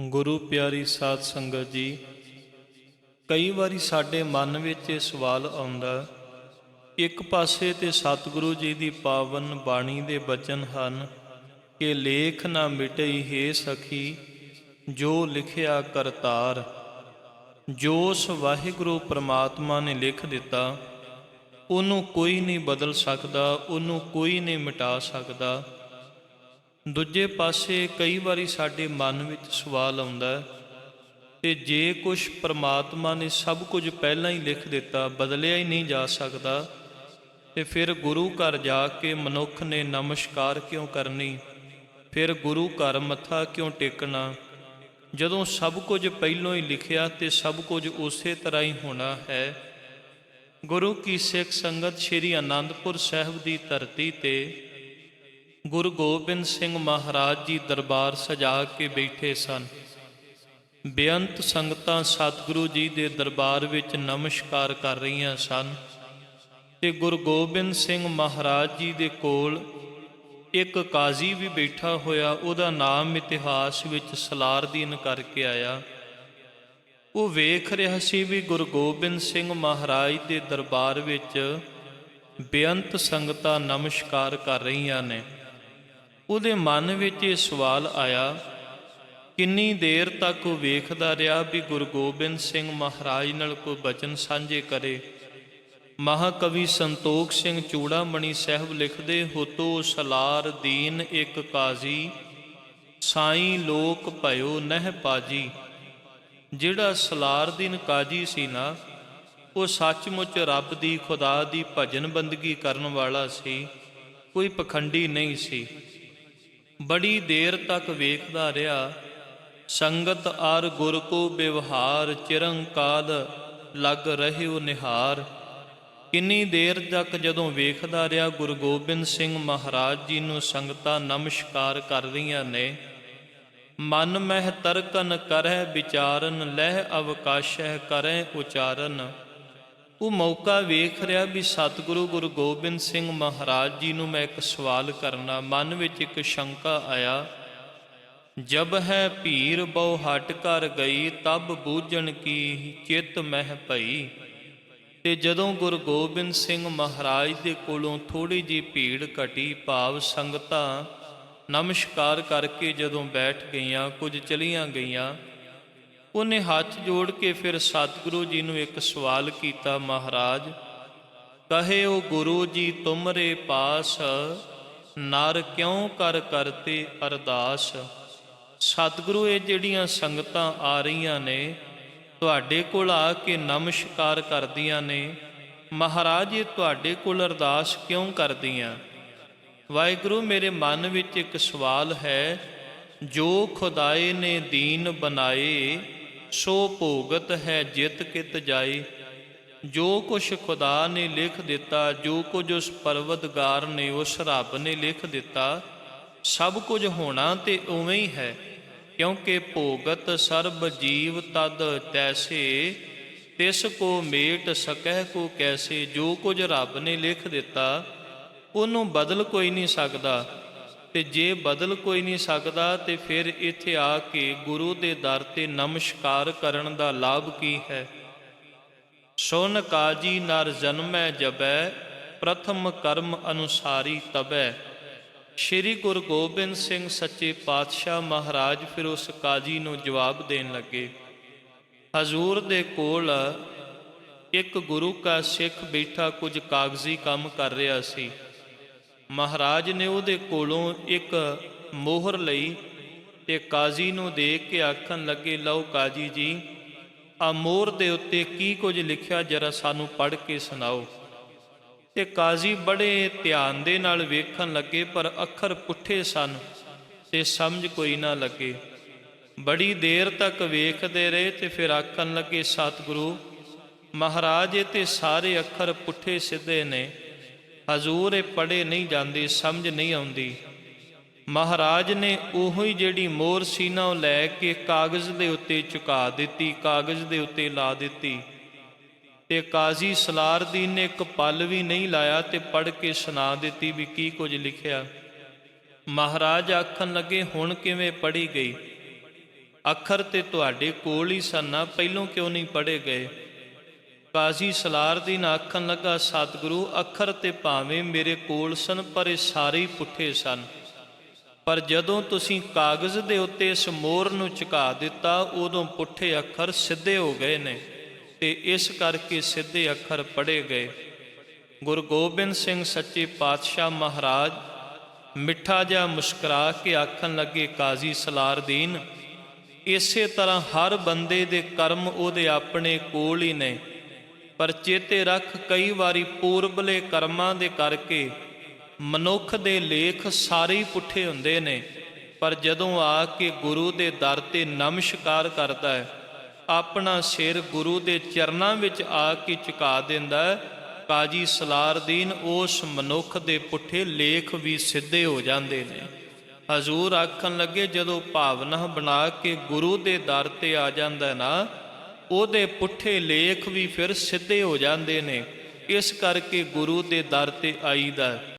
ਗੁਰੂ ਪਿਆਰੀ ਸਾਧ ਸੰਗਤ ਜੀ, ਕਈ ਵਾਰੀ ਸਾਡੇ ਮਨ ਵਿੱਚ ਇਹ ਸਵਾਲ ਆਉਂਦਾ, ਇੱਕ ਪਾਸੇ ਤੇ ਸਤਿਗੁਰੂ ਜੀ ਦੀ ਪਾਵਨ ਬਾਣੀ ਦੇ ਬਚਨ ਹਨ, ਕਿ ਲੇਖ ਨਾ ਮਿਟਈ ਹੈ ਸਖੀ, ਜੋ ਲਿਖਿਆ ਕਰਤਾਰ। ਜੋਸ ਵਾਹਿਗੁਰੂ ਪ੍ਰਮਾਤਮਾ ਨੇ ਲਿਖ ਦਿੱਤਾ, ਉਹਨੂੰ ਕੋਈ ਨਹੀਂ ਬਦਲ ਸਕਦਾ, ਉਹਨੂੰ ਕੋਈ ਨਹੀਂ ਮਿਟਾ ਸਕਦਾ। ਦੂਜੇ ਪਾਸੇ ਕਈ ਵਾਰੀ ਸਾਡੇ ਮਨ ਵਿੱਚ ਸਵਾਲ ਆਉਂਦਾ ਹੈ ਤੇ ਜੇ ਕੁਝ ਪ੍ਰਮਾਤਮਾ ਨੇ ਸਭ ਕੁਝ ਪਹਿਲਾਂ ਹੀ ਲਿਖ ਦਿੱਤਾ, ਬਦਲਿਆ ਹੀ ਨਹੀਂ ਜਾ ਸਕਦਾ, ਤੇ ਫਿਰ ਗੁਰੂ ਘਰ ਜਾ ਕੇ ਮਨੁੱਖ ਨੇ ਨਮਸਕਾਰ ਕਿਉਂ ਕਰਨੀ? ਫਿਰ ਗੁਰੂ ਘਰ ਮੱਥਾ ਕਿਉਂ ਟੇਕਣਾ? ਜਦੋਂ ਸਭ ਕੁਝ ਪਹਿਲਾਂ ਹੀ ਲਿਖਿਆ ਤੇ ਸਭ ਕੁਝ ਉਸੇ ਤਰ੍ਹਾਂ ਹੀ ਹੋਣਾ ਹੈ, ਗੁਰੂ ਕੀ ਸਿੱਖ ਸੰਗਤ ਸ੍ਰੀ ਅਨੰਦਪੁਰ ਸਾਹਿਬ ਦੀ ਧਰਤੀ ਤੇ ਗੁਰੂ ਗੋਬਿੰਦ ਸਿੰਘ ਮਹਾਰਾਜ ਜੀ ਦਰਬਾਰ ਸਜਾ ਕੇ ਬੈਠੇ ਸਨ। ਬੇਅੰਤ ਸੰਗਤਾਂ ਸਤਿਗੁਰੂ ਜੀ ਦੇ ਦਰਬਾਰ ਵਿੱਚ ਨਮਸਕਾਰ ਕਰ ਰਹੀਆਂ ਸਨ ਤੇ ਗੁਰੂ ਗੋਬਿੰਦ ਸਿੰਘ ਮਹਾਰਾਜ ਜੀ ਦੇ ਕੋਲ ਇੱਕ ਕਾਜ਼ੀ ਵੀ ਬੈਠਾ ਹੋਇਆ, ਉਹਦਾ ਨਾਮ ਇਤਿਹਾਸ ਵਿੱਚ ਸਲਾਰਦੀਨ ਕਰਕੇ ਆਇਆ। ਉਹ ਵੇਖ ਰਿਹਾ ਸੀ ਵੀ ਗੁਰੂ ਗੋਬਿੰਦ ਸਿੰਘ ਮਹਾਰਾਜ ਦੇ ਦਰਬਾਰ ਵਿੱਚ ਬੇਅੰਤ ਸੰਗਤਾਂ ਨਮਸਕਾਰ ਕਰ ਰਹੀਆਂ ਨੇ। ਉਹਦੇ ਮਨ ਵਿੱਚ ਇਹ ਸਵਾਲ ਆਇਆ, ਕਿੰਨੀ ਦੇਰ ਤੱਕ ਉਹ ਵੇਖਦਾ ਰਿਹਾ ਵੀ ਗੁਰੂ ਗੋਬਿੰਦ ਸਿੰਘ ਮਹਾਰਾਜ ਨਾਲ ਕੋਈ ਬਚਨ ਸਾਂਝੇ ਕਰੇ? ਮਹਾਕਵੀ ਸੰਤੋਖ ਸਿੰਘ ਚੂੜਾਮਣੀ ਸਾਹਿਬ ਲਿਖਦੇ ਹੋਤੋ ਸਲਾਰ ਦੀਨ ਇੱਕ ਕਾਜ਼ੀ, ਸਾਈਂ ਲੋਕ ਭਇਓ ਨਹਿ ਪਾਜੀ। ਜਿਹੜਾ ਸਲਾਰ ਦੀਨ ਕਾਜੀ ਸੀ ਨਾ, ਉਹ ਸੱਚਮੁੱਚ ਰੱਬ ਦੀ, ਖੁਦਾ ਦੀ ਭਜਨ ਬੰਦਗੀ ਕਰਨ ਵਾਲਾ ਸੀ, ਕੋਈ ਪਖੰਡੀ ਨਹੀਂ ਸੀ। ਬੜੀ ਦੇਰ ਤੱਕ ਵੇਖਦਾ ਰਿਹਾ, ਸੰਗਤ ਆਰ ਗੁਰ ਕੋ ਵਿਵਹਾਰ ਚਿਰੰਕਾਲ ਲਗ ਰਹਿਓ ਨਿਹਾਰ। ਕਿੰਨੀ ਦੇਰ ਤੱਕ ਜਦੋਂ ਵੇਖਦਾ ਰਿਹਾ ਗੁਰੂ ਗੋਬਿੰਦ ਸਿੰਘ ਮਹਾਰਾਜ ਜੀ ਨੂੰ ਸੰਗਤਾਂ ਨਮਸਕਾਰ ਕਰ ਰਹੀਆਂ ਨੇ, ਮਨ ਮਹਿ ਤਰਕਨ ਕਰਹਿ ਵਿਚਾਰਨ, ਲਹਿ ਅਵਕਾਸ਼ਹਿ ਕਰੈ ਉਚਾਰਨ। ਉਹ ਮੌਕਾ ਵੇਖ ਰਿਹਾ ਵੀ ਸਤਿਗੁਰੂ ਗੁਰੂ ਗੋਬਿੰਦ ਸਿੰਘ ਮਹਾਰਾਜ ਜੀ ਨੂੰ ਮੈਂ ਇੱਕ ਸਵਾਲ ਕਰਨਾ, ਮਨ ਵਿੱਚ ਇੱਕ ਸ਼ੰਕਾ ਆਇਆ। ਜਬ ਹੈ ਭੀਰ ਬਹੁ ਹਟ ਕਰ ਗਈ, ਤਬ ਬੂਝਣ ਕੀ ਚਿੱਤ ਮਹਿ ਭਈ। ਤੇ ਜਦੋਂ ਗੁਰੂ ਗੋਬਿੰਦ ਸਿੰਘ ਮਹਾਰਾਜ ਦੇ ਕੋਲੋਂ ਥੋੜੀ ਜੀ ਭੀੜ ਘਟੀ, ਭਾਵ ਸੰਗਤਾਂ ਨਮਸਕਾਰ ਕਰਕੇ ਜਦੋਂ ਬੈਠ ਗਈਆਂ, ਕੁਝ ਚਲੀਆਂ ਗਈਆਂ ਉਹਨੇ ਹੱਥ ਜੋੜ ਕੇ ਫਿਰ ਸਤਿਗੁਰੂ ਜੀ ਨੂੰ ਇੱਕ ਸਵਾਲ ਕੀਤਾ, ਮਹਾਰਾਜ, ਕਹੇ ਉਹ ਗੁਰੂ ਜੀ, ਤੁਮਰੇ ਪਾਸ ਨਰ ਕਿਉਂ ਕਰ ਕਰਤੇ ਅਰਦਾਸ? ਸਤਿਗੁਰੂ, ਇਹ ਜਿਹੜੀਆਂ ਸੰਗਤਾਂ ਆ ਰਹੀਆਂ ਨੇ, ਤੁਹਾਡੇ ਕੋਲ ਆ ਕੇ ਨਮਸਕਾਰ ਕਰਦੀਆਂ ਨੇ। ਮਹਾਰਾਜ, ਇਹ ਤੁਹਾਡੇ ਕੋਲ ਅਰਦਾਸ ਕਿਉਂ ਕਰਦੀਆਂ? ਵਾਹਿਗੁਰੂ, ਮੇਰੇ ਮਨ ਵਿੱਚ ਇੱਕ ਸਵਾਲ ਹੈ, ਜੋ ਖੁਦਾਏ ਨੇ ਦੀਨ ਬਣਾਏ ਸੋ ਭੋਗਤ ਹੈ ਜਿਤ ਕਿਤ ਜਾਈ ਜੋ ਕੁਛ ਖੁਦਾ ਨੇ ਲਿਖ ਦਿੱਤਾ, ਜੋ ਕੁਝ ਉਸ ਪਰਵਤਗਾਰ ਨੇ, ਉਸ ਰੱਬ ਨੇ ਲਿਖ ਦਿੱਤਾ, ਸਭ ਕੁਝ ਹੋਣਾ ਤੇ ਉਵੇਂ ਹੀ ਹੈ, ਕਿਉਂਕਿ ਭੋਗਤ ਸਰਬ ਜੀਵ ਤਦ ਤੈਸੇ, ਤਿਸ ਕੋ ਮੇਟ ਸਕਹਿ ਕੋ ਕੈਸੇ, ਜੋ ਕੁਝ ਰੱਬ ਨੇ ਲਿਖ ਦਿੱਤਾ, ਉਹਨੂੰ ਬਦਲ ਕੋਈ ਨਹੀਂ ਸਕਦਾ। ਤੇ ਜੇ ਬਦਲ ਕੋਈ ਨਹੀਂ ਸਕਦਾ ਤੇ ਫਿਰ ਇੱਥੇ ਆ ਕੇ ਗੁਰੂ ਦੇ ਦਰ ਤੇ ਨਮਸਕਾਰ ਕਰਨ ਦਾ ਲਾਭ ਕੀ ਹੈ? ਸੁਨ ਕਾਜੀ ਨਰ ਜਨਮੈ ਜਬੈ ਪ੍ਰਥਮ ਕਰਮ ਅਨੁਸਾਰੀ ਤਬੈ ਸ਼੍ਰੀ ਗੁਰੂ ਗੋਬਿੰਦ ਸਿੰਘ ਸੱਚੇ ਪਾਤਸ਼ਾਹ ਮਹਾਰਾਜ ਫਿਰ ਉਸ ਕਾਜੀ ਨੂੰ ਜਵਾਬ ਦੇਣ ਲੱਗੇ। ਹਜ਼ੂਰ ਦੇ ਕੋਲ ਇੱਕ ਗੁਰੂ ਕਾ ਸਿੱਖ ਬੈਠਾ ਕੁਝ ਕਾਗਜ਼ੀ ਕੰਮ ਕਰ ਰਿਹਾ ਸੀ। ਮਹਾਰਾਜ ਨੇ ਉਹਦੇ ਕੋਲੋਂ ਇੱਕ ਮੋਹਰ ਲਈ ਤੇ ਕਾਜ਼ੀ ਨੂੰ ਦੇਖ ਕੇ ਆਖਣ ਲੱਗੇ, ਲਓ ਕਾਜੀ ਜੀ, ਆ ਮੋਹਰ ਦੇ ਉੱਤੇ ਕੀ ਕੁਝ ਲਿਖਿਆ ਜਰਾ ਸਾਨੂੰ ਪੜ੍ਹ ਕੇ ਸੁਣਾਓ। ਤੇ ਕਾਜ਼ੀ ਬੜੇ ਧਿਆਨ ਦੇ ਨਾਲ ਵੇਖਣ ਲੱਗੇ, ਪਰ ਅੱਖਰ ਪੁੱਠੇ ਸਨ ਤੇ ਸਮਝ ਕੋਈ ਨਾ ਲੱਗੇ। ਬੜੀ ਦੇਰ ਤੱਕ ਵੇਖਦੇ ਰਹੇ ਤੇ ਫਿਰ ਆਖਣ ਲੱਗੇ, ਸਤਿਗੁਰੂ, ਮਹਾਰਾਜ ਇਹ ਤੇ ਸਾਰੇ ਅੱਖਰ ਪੁੱਠੇ ਸਿੱਧੇ ਨੇ। ਹਜ਼ੂਰ ਇਹ ਪੜੇ ਨਹੀਂ ਜਾਂਦੇ, ਸਮਝ ਨਹੀਂ ਆਉਂਦੀ। ਮਹਾਰਾਜ ਨੇ ਉਹੋ ਹੀ ਜਿਹੜੀ ਮੋਰ ਸੀ ਨਾ ਉਹ ਲੈ ਕੇ ਕਾਗਜ਼ ਦੇ ਉੱਤੇ ਚੁਕਾ ਦਿੱਤੀ, ਕਾਗਜ਼ ਦੇ ਉੱਤੇ ਲਾ ਦਿੱਤੀ। ਤੇ ਕਾਜ਼ੀ ਸਲਾਰਦੀਨ ਨੇ ਇੱਕ ਪਲ ਵੀ ਨਹੀਂ ਲਾਇਆ ਤੇ ਪੜ ਕੇ ਸੁਣਾ ਦਿੱਤੀ ਵੀ ਕੀ ਕੁਝ ਲਿਖਿਆ। ਮਹਾਰਾਜ ਆਖਣ ਲੱਗੇ, ਹੁਣ ਕਿਵੇਂ ਪੜੀ ਗਈ? ਅੱਖਰ ਤੇ ਤੁਹਾਡੇ ਕੋਲ ਹੀ ਸਨ ਨਾ, ਪਹਿਲੋਂ ਕਿਉਂ ਨਹੀਂ ਪੜੇ ਗਏ? ਕਾਜ਼ੀ ਸਲਾਰਦੀਨ ਆਖਣ ਲੱਗਾ ਸਤਿਗੁਰੂ, ਅੱਖਰ ਤੇ ਭਾਵੇਂ ਮੇਰੇ ਕੋਲ ਸਨ, ਪਰ ਇਹ ਸਾਰੇ ਹੀ ਪੁੱਠੇ ਸਨ। ਪਰ ਜਦੋਂ ਤੁਸੀਂ ਕਾਗਜ਼ ਦੇ ਉੱਤੇ ਇਸ ਮੋਹਰ ਨੂੰ ਝੁਕਾ ਦਿੱਤਾ, ਉਦੋਂ ਪੁੱਠੇ ਅੱਖਰ ਸਿੱਧੇ ਹੋ ਗਏ ਨੇ ਤੇ ਇਸ ਕਰਕੇ ਸਿੱਧੇ ਅੱਖਰ ਪੜੇ ਗਏ। ਗੁਰੂ ਗੋਬਿੰਦ ਸਿੰਘ ਸੱਚੇ ਪਾਤਸ਼ਾਹ ਮਹਾਰਾਜ, ਮਿੱਠਾ ਜਿਹਾ ਮੁਸਕਰਾ ਕੇ ਆਖਣ ਲੱਗੇ, ਕਾਜ਼ੀ ਸਲਾਰਦੀਨ ਇਸੇ ਤਰ੍ਹਾਂ ਹਰ ਬੰਦੇ ਦੇ ਕਰਮ ਉਹਦੇ ਆਪਣੇ ਕੋਲ ਹੀ ਨੇ। ਪਰ ਚੇਤੇ ਰੱਖ ਕਈ ਵਾਰੀ ਪੂਰਬਲੇ ਕਰਮਾਂ ਦੇ ਕਰਕੇ ਮਨੁੱਖ ਦੇ ਲੇਖ ਸਾਰੇ ਹੀ ਪੁੱਠੇ ਹੁੰਦੇ ਨੇ, ਪਰ ਜਦੋਂ ਆ ਕੇ ਗੁਰੂ ਦੇ ਦਰ ਤੇ ਨਮਸਕਾਰ ਕਰਦਾ ਹੈ, ਆਪਣਾ ਸਿਰ ਗੁਰੂ ਦੇ ਚਰਨਾਂ ਵਿੱਚ ਆ ਕੇ ਝੁਕਾ ਦਿੰਦਾ ਹੈ ਕਾਜੀ ਸਲਾਰਦੀਨ ਉਸ ਮਨੁੱਖ ਦੇ ਪੁੱਠੇ ਲੇਖ ਵੀ ਸਿੱਧੇ ਹੋ ਜਾਂਦੇ ਨੇ। ਹਜ਼ੂਰ ਆਖਣ ਲੱਗੇ, ਜਦੋਂ ਭਾਵਨਾ ਬਣਾ ਕੇ ਗੁਰੂ ਦੇ ਦਰ ਤੇ ਆ ਜਾਂਦਾ ਨਾ ਉਹਦੇ ਪੁੱਠੇ ਲੇਖ ਵੀ ਫਿਰ ਸਿੱਧੇ ਹੋ ਜਾਂਦੇ ਨੇ ਇਸ ਕਰਕੇ ਗੁਰੂ ਦੇ ਦਰ ਤੇ ਆਈਦਾ ਹੈ।